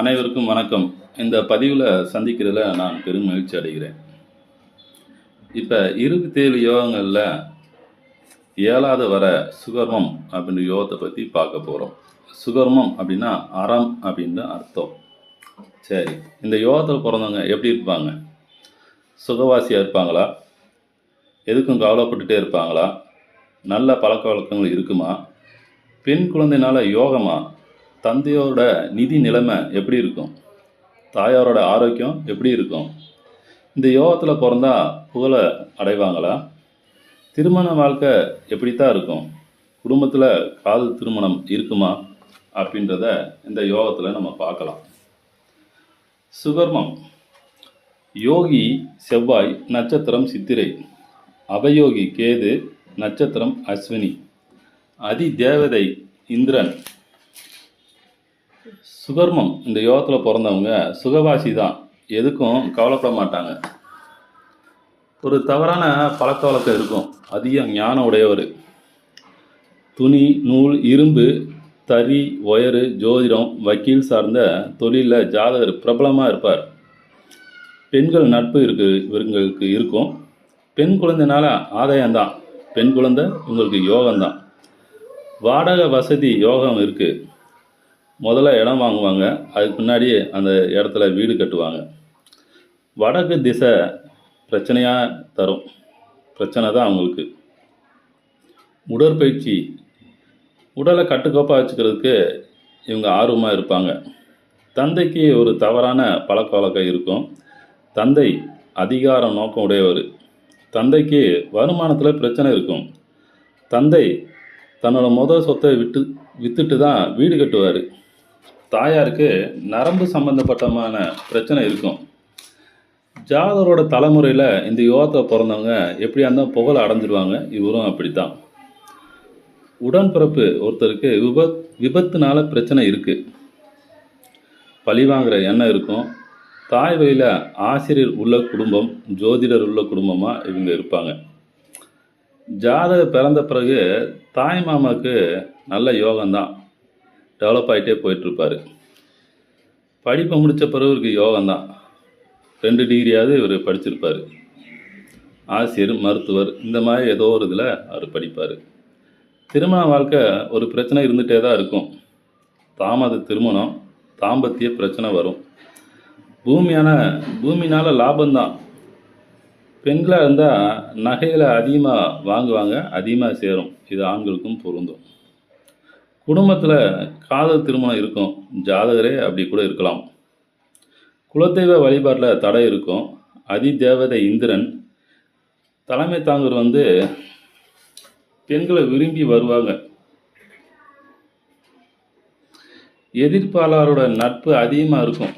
அனைவருக்கும் வணக்கம். இந்த பதிவில் சந்திக்கிறதுல நான் பெரும் மகிழ்ச்சி அடைகிறேன். இப்போ இருபத்தேழு யோகங்களில் ஏழாவது வர சுகர்மம் அப்படின்ற யோகத்தை பற்றி பார்க்க போகிறோம் சுகர்மம் அப்படின்னா அறம் அப்படின்னு அர்த்தம். சரி இந்த யோகத்தில் பிறந்தவங்க எப்படி இருப்பாங்க? சுகவாசியாக இருப்பாங்களா? எதுக்கும் கவலைப்பட்டுட்டே இருப்பாங்களா? நல்ல பழக்க வழக்கங்கள் இருக்குமா? பெண் குழந்தைனால யோகமா? தந்தையோட நிதி நிலைமை எப்படி இருக்கும்? தாயாரோட ஆரோக்கியம் எப்படி இருக்கும்? இந்த யோகத்தில் பிறந்தா புகழை அடைவாங்களா? திருமண வாழ்க்கை எப்படித்தான் இருக்கும்? குடும்பத்தில் காதல் திருமணம் இருக்குமா? அப்படின்றத இந்த யோகத்தில் நம்ம பார்க்கலாம். சுகர்மம். யோகி செவ்வாய் நட்சத்திரம் சித்திரை. அவயோகி கேது நட்சத்திரம் அஸ்வினி. அதி தேவதை இந்திரன். சுகர்மம். இந்த யோகத்தில் பிறந்தவங்க சுகவாசி தான் எதுக்கும் கவலைப்பட மாட்டாங்க. ஒரு தவறான பழக்க வழக்கம் இருக்கும். அதிக ஞானம் உடையவர். துணி நூல் இரும்பு தறி ஒயரு ஜோதிடம் வக்கீல் சார்ந்த தொழிலில் ஜாதகர் பிரபலமாக இருப்பார். பெண்கள் நட்பு இருக்கு இவங்களுக்கு இருக்கும். பெண் குழந்தைனால ஆதாயம்தான். பெண் குழந்தை உங்களுக்கு யோகம்தான். வாடகை வசதி யோகம் இருக்குது முதல்ல இடம் வாங்குவாங்க. அதுக்கு முன்னாடி அந்த இடத்துல வீடு கட்டுவாங்க. வடக்கு திசை பிரச்சனையாக தரும். பிரச்சனை தான் அவங்களுக்கு. உடற்பயிற்சி. உடலை கட்டுக்கோப்பாக வச்சுக்கிறதுக்கு இவங்க ஆர்வமாக இருப்பாங்க. தந்தைக்கு ஒரு தவறான பழக்க வழக்கம் இருக்கும். தந்தை அதிகார நோக்கம் உடையவர். தந்தைக்கு வருமானத்தில் பிரச்சனை இருக்கும். தந்தை தன்னோட முதல் சொத்தை விட்டு வித்துட்டு தான் வீடு கட்டுவார். தாயாருக்கு நரம்பு சம்பந்தப்பட்டமான பிரச்சனை இருக்கும். ஜாதகரோட தலைமுறையில் இந்த யோகத்தை பிறந்தவங்க எப்படியா இருந்தால் புகழ அடைஞ்சிருவாங்க. இவரும் அப்படித்தான். உடன்பிறப்பு ஒருத்தருக்கு விபத் விபத்துனால பிரச்சனை இருக்குது பழி வாங்குகிற எண்ணம் இருக்கும். தாய் வழியில் ஆசிரியர் உள்ள குடும்பம் ஜோதிடர் உள்ள குடும்பமாக இவங்க இருப்பாங்க. ஜாதக பிறந்த பிறகு தாய் மாமாவுக்கு நல்ல யோகம்தான். டெவலப் ஆகிட்டே போயிட்டுருப்பார். படிப்பை முடித்த பிறகு இவருக்கு யோகம்தான் ரெண்டு டிகிரியாவது இவர் படிச்சிருப்பார். ஆசிரியர் மருத்துவர் இந்த மாதிரி ஏதோ ஒரு இதில் அவர் படிப்பார். திருமண வாழ்க்கை ஒரு பிரச்சனை இருந்துகிட்டே தான் இருக்கும். தாமத திருமணம் தாம்பத்திய பிரச்சனை வரும். பூமியான பூமினால் லாபம்தான் பெண்களாக இருந்தால் நகைகளை அதிகமாக வாங்குவாங்க அதிகமாக சேரும். இது ஆண்களுக்கும் பொருந்தும். குடும்பத்தில் காதல் திருமணம் இருக்கும். ஜாதகரே அப்படி கூட இருக்கலாம். குலதெய்வ வழிபாட்டில் தடை இருக்கும். அதி தேவதை இந்திரன் தலைமை தாங்கர் வந்து பெண்களை விரும்பி வருவாங்க. எதிர்ப்பாளரோட நட்பு அதிகமாக இருக்கும்.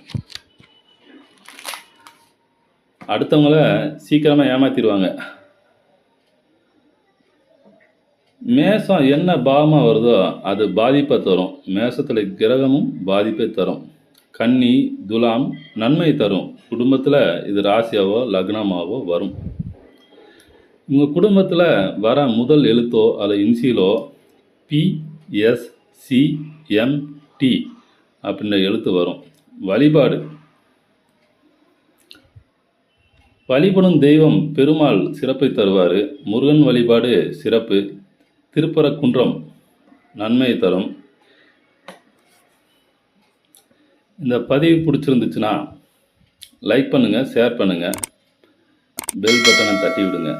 அடுத்தவங்கள சீக்கிரமாக ஏமாத்திடுவாங்க. மேசம் என்ன பாவமாக வருதோ அது பாதிப்பை தரும். மேசத்தில் கிரகமும் பாதிப்பை தரும். கன்னி துலாம் நன்மை தரும். குடும்பத்தில் இது ராசியாவோ லக்னமாவோ வரும். உங்கள் குடும்பத்தில் வர முதல் எழுத்தோ அல்லது இன்சியலோ பிஎஸ்சிஎம்டி அப்படின்ற எழுத்து வரும். வழிபாடு. வழிபடும் தெய்வம் பெருமாள் சிறப்பை தருவார். முருகன் வழிபாடு சிறப்பு. திருப்பரக்குன்றம் நன்மை தரும். இந்த பதிவு பிடிச்சிருந்துச்சுன்னா லைக் பண்ணுங்கள் ஷேர் பண்ணுங்கள் பெல் பட்டனை தட்டி விடுங்க